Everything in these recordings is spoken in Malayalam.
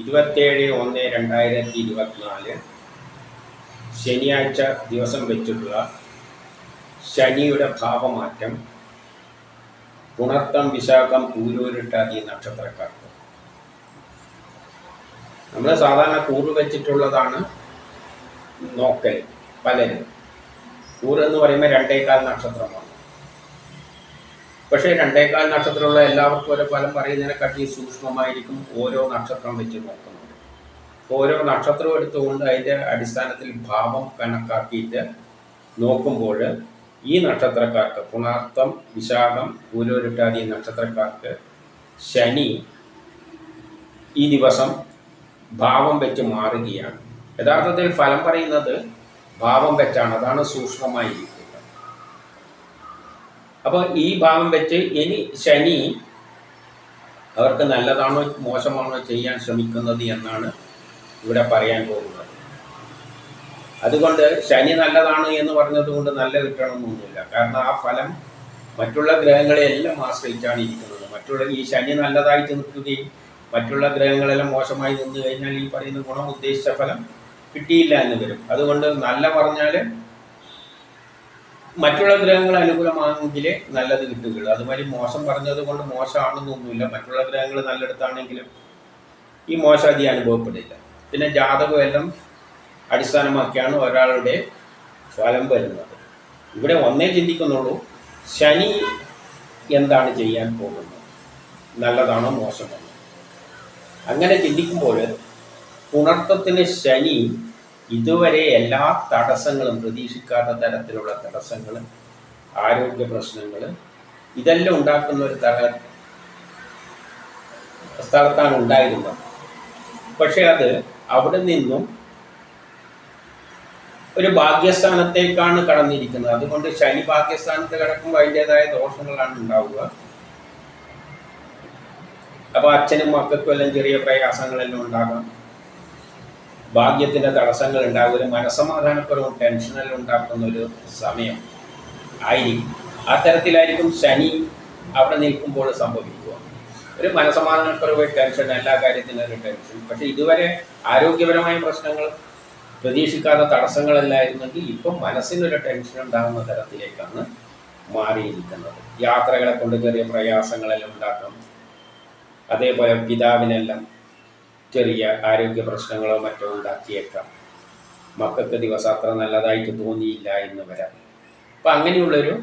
ഇരുപത്തേഴ് ഒന്ന് രണ്ടായിരത്തി ഇരുപത്തിനാല്. ശനിയാഴ്ച ദിവസം വെച്ചിട്ടുള്ള ശനിയുടെ ഭാവമാറ്റം. പുണർത്തം വിശാഖം പൂരൂരിട്ടാതി നക്ഷത്രക്കാർക്ക്. നമ്മൾ സാധാരണ കൂറ് വെച്ചിട്ടുള്ളതാണ് നോക്കൽ പലരും. കൂറ് എന്ന് പറയുമ്പോൾ രണ്ടേകാൽ നക്ഷത്രമാണ്. പക്ഷേ രണ്ടേകാൽ നക്ഷത്രമുള്ള എല്ലാവർക്കും ഒരു ഫലം പറയുന്നതിനെക്കാട്ടി സൂക്ഷ്മമായിരിക്കും ഓരോ നക്ഷത്രം വെച്ച് നോക്കുന്നത്. ഓരോ നക്ഷത്രം എടുത്തുകൊണ്ട് അതിന്റെ അടിസ്ഥാനത്തിൽ ഭാവം കണക്കാക്കിയിട്ട് നോക്കുമ്പോൾ ഈ നക്ഷത്രക്കാർക്ക് പുണാർത്ഥം വിശാഖം പൂരോരുട്ടാതി നക്ഷത്രക്കാർക്ക് ശനി ഈ ദിവസം ഭാവം വെച്ച് മാറുകയാണ്. യഥാർത്ഥത്തിൽ ഫലം പറയുന്നത് ഭാവം വെച്ചാണ്. അതാണ് സൂക്ഷ്മമായിരിക്കുന്നത്. അപ്പോൾ ഈ ഭാവം വെച്ച് ഇനി ശനി അവർക്ക് നല്ലതാണോ മോശമാണോ ചെയ്യാൻ ശ്രമിക്കുന്നത് എന്നാണ് ഇവിടെ പറയാൻ പോകുന്നത്. അതുകൊണ്ട് ശനി നല്ലതാണ് എന്ന് പറഞ്ഞത് കൊണ്ട് നല്ല കിട്ടണമെന്നൊന്നുമില്ല. കാരണം ആ ഫലം മറ്റുള്ള ഗ്രഹങ്ങളെയെല്ലാം ആശ്രയിച്ചാണ് ഇരിക്കുന്നത്. മറ്റുള്ള ഈ ശനി നല്ലതായിട്ട് നിൽക്കുകയും മറ്റുള്ള ഗ്രഹങ്ങളെല്ലാം മോശമായി നിന്ന് കഴിഞ്ഞാൽ ഈ പറയുന്ന ഗുണം ഉദ്ദേശിച്ച ഫലം കിട്ടിയില്ല എന്ന് വരും. അതുകൊണ്ട് നല്ല പറഞ്ഞാൽ മറ്റുള്ള ഗ്രഹങ്ങൾ അനുകൂലമാണെങ്കിൽ നല്ലത് കിട്ടുകയുള്ളൂ. അതുമാതിരി മോശം പറഞ്ഞത് കൊണ്ട് മോശമാണെന്നൊന്നുമില്ല മറ്റുള്ള ഗ്രഹങ്ങൾ നല്ലയിടത്താണെങ്കിലും ഈ മോശാദി അനുഭവപ്പെടില്ല. പിന്നെ ജാതകം എല്ലാം അടിസ്ഥാനമാക്കിയാണ് ഒരാളുടെ ഫലം വരുന്നത്. ഇവിടെ ഒന്നേ ചിന്തിക്കുന്നുള്ളൂ ശനി എന്താണ് ചെയ്യാൻ പോകുന്നത്? നല്ലതാണോ മോശമാണോ? അങ്ങനെ ചിന്തിക്കുമ്പോൾ പുണർത്തത്തിന് ശനി ഇതുവരെ എല്ലാ തടസ്സങ്ങളും പ്രതീക്ഷിക്കാത്ത തരത്തിലുള്ള തടസ്സങ്ങൾ ആരോഗ്യ പ്രശ്നങ്ങൾ ഇതെല്ലാം ഉണ്ടാക്കുന്ന ഒരു തല സ്ഥലത്താണ് ഉണ്ടായിരുന്നത്. പക്ഷെ അത് അവിടെ നിന്നും ഒരു ഭാഗ്യസ്ഥാനത്തേക്കാണ് കടന്നിരിക്കുന്നത്. അതുകൊണ്ട് ശനി ഭാഗ്യസ്ഥാനത്ത് കിടക്കുമ്പോൾ അതിന്റെതായ ദോഷങ്ങളാണ് ഉണ്ടാവുക. അപ്പോൾ അച്ഛനും മക്കൾക്കും എല്ലാം ചെറിയ പ്രയാസങ്ങളെല്ലാം ഉണ്ടാകാം. ഭാഗ്യത്തിന്റെ തടസ്സങ്ങൾ ഉണ്ടാകും ഒരു മനസമാധാനക്കുറവും ടെൻഷനെല്ലാം ഉണ്ടാക്കുന്ന ഒരു സമയം ആയിരിക്കും. അത്തരത്തിലായിരിക്കും ശനി അവിടെ നിൽക്കുമ്പോൾ സംഭവിക്കുക. ഒരു മനസമാധാനക്കുറവ് ടെൻഷൻ എല്ലാ കാര്യത്തിനും ഒരു ടെൻഷൻ പക്ഷെ ഇതുവരെ ആരോഗ്യപരമായ പ്രശ്നങ്ങൾ പ്രതീക്ഷിക്കാത്ത തടസ്സങ്ങളല്ലായിരുന്നെങ്കിൽ ഇപ്പം മനസ്സിനൊരു ടെൻഷൻ ഉണ്ടാകുന്ന തരത്തിലേക്കാണ് മാറിയിരിക്കുന്നത്. യാത്രകളെ കൊണ്ട് ചെറിയ പ്രയാസങ്ങളെല്ലാം ഉണ്ടാക്കും. അതേപോലെ പിതാവിനെല്ലാം ചെറിയ ആരോഗ്യ പ്രശ്നങ്ങളോ മറ്റോ ഉണ്ടാക്കിയേക്കാം. മക്കൾക്ക് ദിവസം അത്ര നല്ലതായിട്ട് തോന്നിയില്ല എന്ന് വരാം. അപ്പം അങ്ങനെയുള്ളൊരു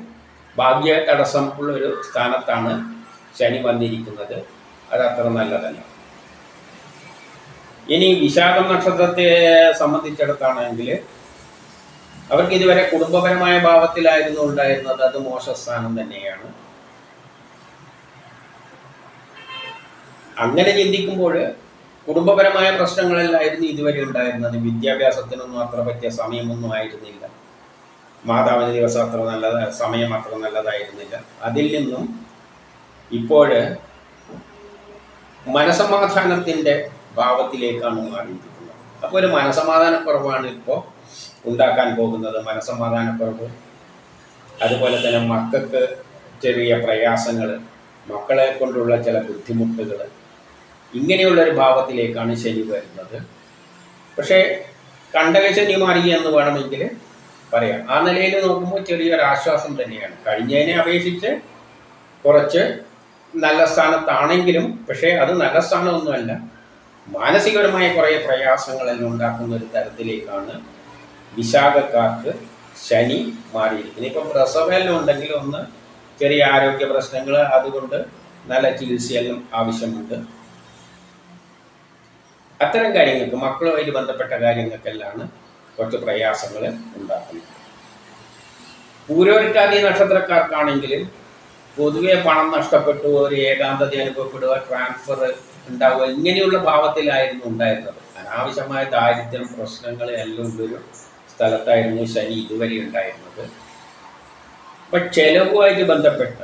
ഭാഗ്യ തടസ്സം ഉള്ളൊരു സ്ഥാനത്താണ് ശനി വന്നിരിക്കുന്നത്. അത് അത്ര നല്ലതല്ല. ഇനി വിശാഖം നക്ഷത്രത്തെ സംബന്ധിച്ചിടത്താണെങ്കിൽ അവർക്ക് ഇതുവരെ കുടുംബപരമായ ഭാവത്തിലായിരുന്നു ഉണ്ടായിരുന്നത്. അത് മോശസ്ഥാനം തന്നെയാണ്. അങ്ങനെ ചിന്തിക്കുമ്പോൾ കുടുംബപരമായ പ്രശ്നങ്ങളല്ലായിരുന്നു ഇതുവരെ ഉണ്ടായിരുന്നത്. വിദ്യാഭ്യാസത്തിനൊന്നും അത്ര പറ്റിയ സമയമൊന്നും ആയിരുന്നില്ല. മാതാവിന് ദിവസം അത്ര നല്ല സമയം അത്ര നല്ലതായിരുന്നില്ല. അതിൽ നിന്നും ഇപ്പോൾ മനസമാധാനത്തിന്റെ ഭാവത്തിലേക്കാണ് മാറിയിരിക്കുന്നത്. അപ്പോൾ ഒരു മനസമാധാനക്കുറവാണ് ഇപ്പോൾ ഉണ്ടാക്കാൻ പോകുന്നത്. മനസമാധാനക്കുറവ് അതുപോലെ തന്നെ മക്കൾക്ക് ചെറിയ പ്രയാസങ്ങൾ മക്കളെ കൊണ്ടുള്ള ചില ബുദ്ധിമുട്ടുകൾ ഇങ്ങനെയുള്ളൊരു ഭാവത്തിലേക്കാണ് ശനി വരുന്നത്. പക്ഷേ കണ്ടകശനി മാറി എന്ന് വേണമെങ്കിൽ പറയാം. ആ നിലയിൽ നോക്കുമ്പോൾ ചെറിയൊരു ആശ്വാസം തന്നെയാണ്. കഴിഞ്ഞതിനെ അപേക്ഷിച്ച് കുറച്ച് നല്ല സ്ഥാനത്താണെങ്കിലും പക്ഷേ അത് നല്ല സ്ഥാനമൊന്നുമല്ല. മാനസികപരമായ കുറേ പ്രയാസങ്ങളെല്ലാം ഉണ്ടാക്കുന്ന ഒരു തരത്തിലേക്കാണ് വിശാഖക്കാർക്ക് ശനി മാറിയിരിക്കുന്നത്. ഇപ്പം പ്രസവമെല്ലാം ഉണ്ടെങ്കിൽ ഒന്ന് ചെറിയ ആരോഗ്യ പ്രശ്നങ്ങൾ അതുകൊണ്ട് നല്ല ചികിത്സയെല്ലാം ആവശ്യമുണ്ട്. അത്തരം കാര്യങ്ങൾക്ക് മക്കളുമായിട്ട് ബന്ധപ്പെട്ട കാര്യങ്ങൾക്കെല്ലാം കുറച്ച് പ്രയാസങ്ങൾ ഉണ്ടാക്കുന്നത് പൂരോരിട്ടാതി നക്ഷത്രക്കാർക്കാണെങ്കിൽ പൊതുവെ പണം നഷ്ടപ്പെട്ടു ഒരു ഏകാന്തത അനുഭവപ്പെടുക ട്രാൻസ്ഫർ ഉണ്ടാവുക ഇങ്ങനെയുള്ള ഭാവത്തിലായിരുന്നു ഉണ്ടായിരുന്നത്. അനാവശ്യമായ ദാരിദ്ര്യം പ്രശ്നങ്ങൾ എല്ലാം ഉള്ളൊരു സ്ഥലത്തായിരുന്നു ശനി ഇതുവരെ ഉണ്ടായിരുന്നത്. അപ്പം ചെലവുമായിട്ട് ബന്ധപ്പെട്ട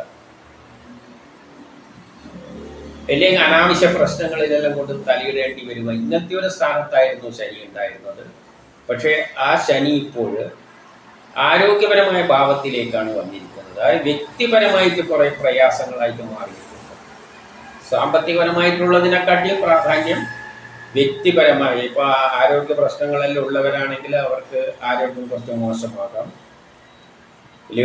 അല്ലെങ്കിൽ അനാവശ്യ പ്രശ്നങ്ങളിലെല്ലാം കൊണ്ട് തലയിടേണ്ടി വരിക ഇന്നത്തെ ഒരു സ്ഥാനത്തായിരുന്നു ശനി ഉണ്ടായിരുന്നത്. പക്ഷേ ആ ശനി ഇപ്പോൾ ആരോഗ്യപരമായ ഭാവത്തിലേക്കാണ് വന്നിരിക്കുന്നത്. അതായത് വ്യക്തിപരമായിട്ട് കുറേ പ്രയാസങ്ങളായിട്ട് മാറിയിട്ടുണ്ട്. സാമ്പത്തികപരമായിട്ടുള്ളതിനെക്കാട്ടിയും പ്രാധാന്യം വ്യക്തിപരമായി. ഇപ്പോൾ ആരോഗ്യ പ്രശ്നങ്ങളെല്ലാം ഉള്ളവരാണെങ്കിൽ അവർക്ക് ആരോഗ്യം കുറച്ച് മോശമാകാം.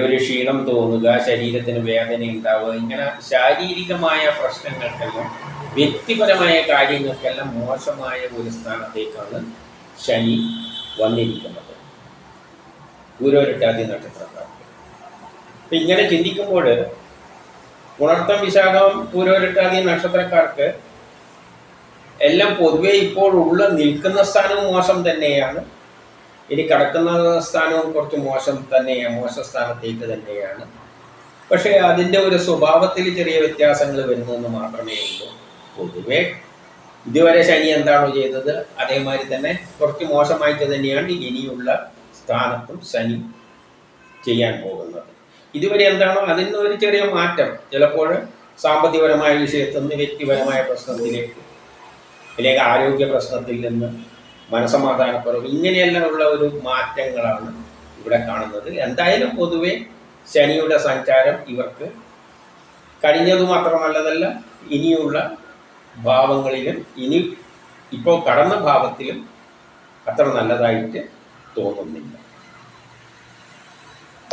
ഒരു ക്ഷീണം തോന്നുക ശരീരത്തിന് വേദന ഉണ്ടാവുക ഇങ്ങനെ ശാരീരികമായ പ്രശ്നങ്ങൾക്കെല്ലാം വ്യക്തിപരമായ കാര്യങ്ങൾക്കെല്ലാം മോശമായ ഒരു സ്ഥാനത്തേക്കാണ് ശനി വന്നിരിക്കുന്നത്. ഗുരുവരട്ടാതി നക്ഷത്രക്കാർക്ക് അപ്പം ഇങ്ങനെ ചിന്തിക്കുമ്പോൾ ഉണർത്തം വിശാഖം പൂരോരട്ടാതി നക്ഷത്രക്കാർക്ക് എല്ലാം പൊതുവെ ഇപ്പോൾ ഉള്ള നിൽക്കുന്ന സ്ഥാനവും മോശം തന്നെയാണ്. ഇനി കടക്കുന്ന സ്ഥാനവും കുറച്ച് മോശം തന്നെയാണ് മോശ സ്ഥാനത്തേക്ക് തന്നെയാണ്. പക്ഷേ അതിന്റെ ഒരു സ്വഭാവത്തിൽ ചെറിയ വ്യത്യാസങ്ങൾ വരുന്നെന്ന് മാത്രമേ ഉള്ളൂ. പൊതുവെ ഇതുവരെ ശനി എന്താണോ ചെയ്തത് അതേമാതിരി തന്നെ കുറച്ച് മോശമായിട്ട് തന്നെയാണ് ഇനിയുള്ള സ്ഥാനത്തും ശനി ചെയ്യാൻ പോകുന്നത്. ഇതുവരെ എന്താണോ അതിന് ഒരു ചെറിയ മാറ്റം. ചിലപ്പോൾ സാമ്പത്തികപരമായ വിഷയത്തിൽ നിന്ന് വ്യക്തിപരമായ പ്രശ്നത്തിലേക്ക് അല്ലെങ്കിൽ ആരോഗ്യ പ്രശ്നത്തിൽ നിന്ന് മനസമാധാനക്കുറവ് ഇങ്ങനെയെല്ലാം ഉള്ള ഒരു മാറ്റങ്ങളാണ് ഇവിടെ കാണുന്നത്. എന്തായാലും പൊതുവെ ശനിയുടെ സഞ്ചാരം ഇവർക്ക് കഴിഞ്ഞത് മാത്രമല്ലതല്ല ഇനിയുള്ള ഭാവങ്ങളിലും ഇനി ഇപ്പോൾ കടന്ന ഭാവത്തിലും അത്ര നല്ലതായിട്ട് തോന്നുന്നില്ല.